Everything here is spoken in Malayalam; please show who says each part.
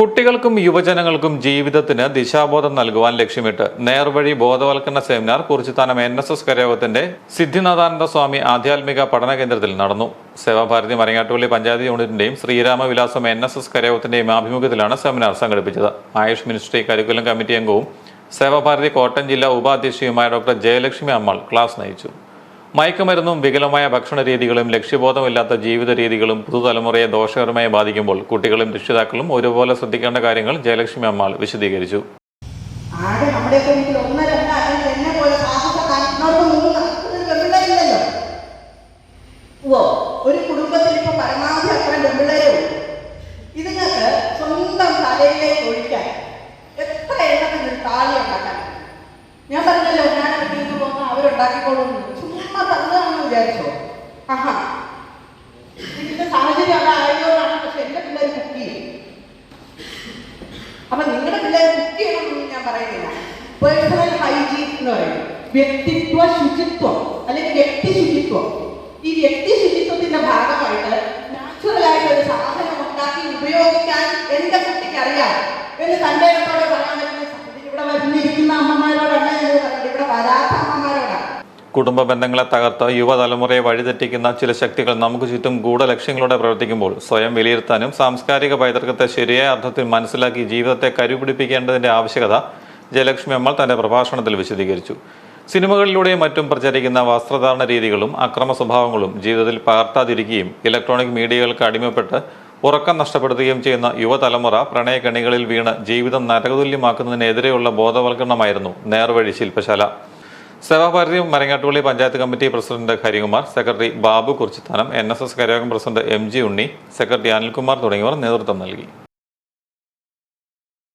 Speaker 1: കുട്ടികൾക്കും യുവജനങ്ങൾക്കും ജീവിതത്തിന് ദിശാബോധം നൽകുവാൻ ലക്ഷ്യമിട്ട് നേർവഴി ബോധവൽക്കരണ seminar Kurichithanam N S S കരയോഗത്തിന്റെ Siddhinathananda Swami ആധ്യാത്മിക പഠന കേന്ദ്രത്തിൽ നടന്നു. സേവാഭാരതി മരങ്ങാട്ടുപള്ളി പഞ്ചായത്ത് യൂണിറ്റിന്റെയും ശ്രീരാമവിലാസം എൻ എസ് എസ് കരയോഗത്തിന്റെയും ആഭിമുഖ്യത്തിലാണ് സെമിനാർ സംഘടിപ്പിച്ചത്. ആയുഷ് മിനിസ്ട്രി കരിക്കുലം കമ്മിറ്റി അംഗവും സേവാഭാരതി കോട്ടയം ജില്ലാ ഉപാധ്യക്ഷയുമായ ഡോക്ടർ ജയലക്ഷ്മി അമ്മാൾ ക്ലാസ് നയിച്ചു. മയക്കുമരുന്നും വികലമായ ഭക്ഷണ രീതികളും ലക്ഷ്യബോധമില്ലാത്ത ജീവിത രീതികളും പുതുതലമുറയെ ദോഷകരമായി ബാധിക്കുമ്പോൾ കുട്ടികളും രക്ഷിതാക്കളും ഒരുപോലെ ശ്രദ്ധിക്കേണ്ട കാര്യങ്ങൾ ജയലക്ഷ്മി അമ്മാൾ വിശദീകരിച്ചു.
Speaker 2: സ്വന്തം എത്ര ഞാൻ പറഞ്ഞല്ലോ ഞാൻ അവരുണ്ടാക്കിക്കോളും വിചാരിച്ചോ? ഇതിന്റെ സാഹചര്യം അവിടെ ആയതുകൊണ്ടാണ് പക്ഷെ എന്റെ പിള്ളേർ കുക്ക് ചെയ്യും. അപ്പൊ നിങ്ങളുടെ പിള്ളേർ കുക്ക് ചെയ്യണമെന്ന് ഞാൻ പറയുന്നില്ല. പേഴ്സണൽ ഹൈജീൻ എന്ന് പറയും. വ്യക്തിത്വ ശുചിത്വം അല്ലെങ്കിൽ വ്യക്തി ശുചിത്വം. ഈ വ്യക്തി ശുചിത്വത്തിന്റെ ഭാഗമായിട്ട് നാച്ചുറൽ ആയിട്ട് ഒരു സാധനം ഉണ്ടാക്കി ഉപയോഗിക്കാൻ എന്റെ കുട്ടിക്ക് അറിയാം. എന്ന് തന്റെ ഇടത്തോടെ പറയാൻ പറ്റുന്ന ഇവിടെ വരുന്നിരിക്കുന്ന അമ്മമാരോടല്ല എന്ന് പറയുന്നത് ഇവിടെ വരാത്ത അമ്മമാരോടാണ്
Speaker 1: കുടുംബ ബന്ധങ്ങളെ തകർത്ത് യുവതലമുറയെ വഴിതെറ്റിക്കുന്ന ചില ശക്തികൾ നമുക്ക് ചുറ്റും ഗൂഢലക്ഷ്യങ്ങളോടെ പ്രവർത്തിക്കുമ്പോൾ സ്വയം വിലയിരുത്താനും സാംസ്കാരിക പൈതൃകത്തെ ശരിയായ അർത്ഥത്തിൽ മനസ്സിലാക്കി ജീവിതത്തെ കരുപിടിപ്പിക്കേണ്ടതിന്റെ ആവശ്യകത ജയലക്ഷ്മി അമ്മ തന്റെ പ്രഭാഷണത്തിൽ വിശദീകരിച്ചു. സിനിമകളിലൂടെയും മറ്റും പ്രചരിക്കുന്ന വസ്ത്രധാരണ രീതികളും അക്രമ സ്വഭാവങ്ങളും ജീവിതത്തിൽ പകർത്താതിരിക്കുകയും ഇലക്ട്രോണിക് മീഡിയകൾക്ക് അടിമപ്പെട്ട് ഉറക്കം നഷ്ടപ്പെടുത്തുകയും ചെയ്യുന്ന യുവതലമുറ പ്രണയകണികളിൽ വീണ് ജീവിതം നരകതുല്യമാക്കുന്നതിനെതിരെയുള്ള ബോധവൽക്കരണമായിരുന്നു നേർവഴി ശില്പശാല. Sevabharathi Marangattupilly panchayat committee president Harikumar secretary Babu Kurichithanam N S S കരയോഗം president M G Unni secretary Anilkumar തുടങ്ങിയവർ നേതൃത്വം നൽകി.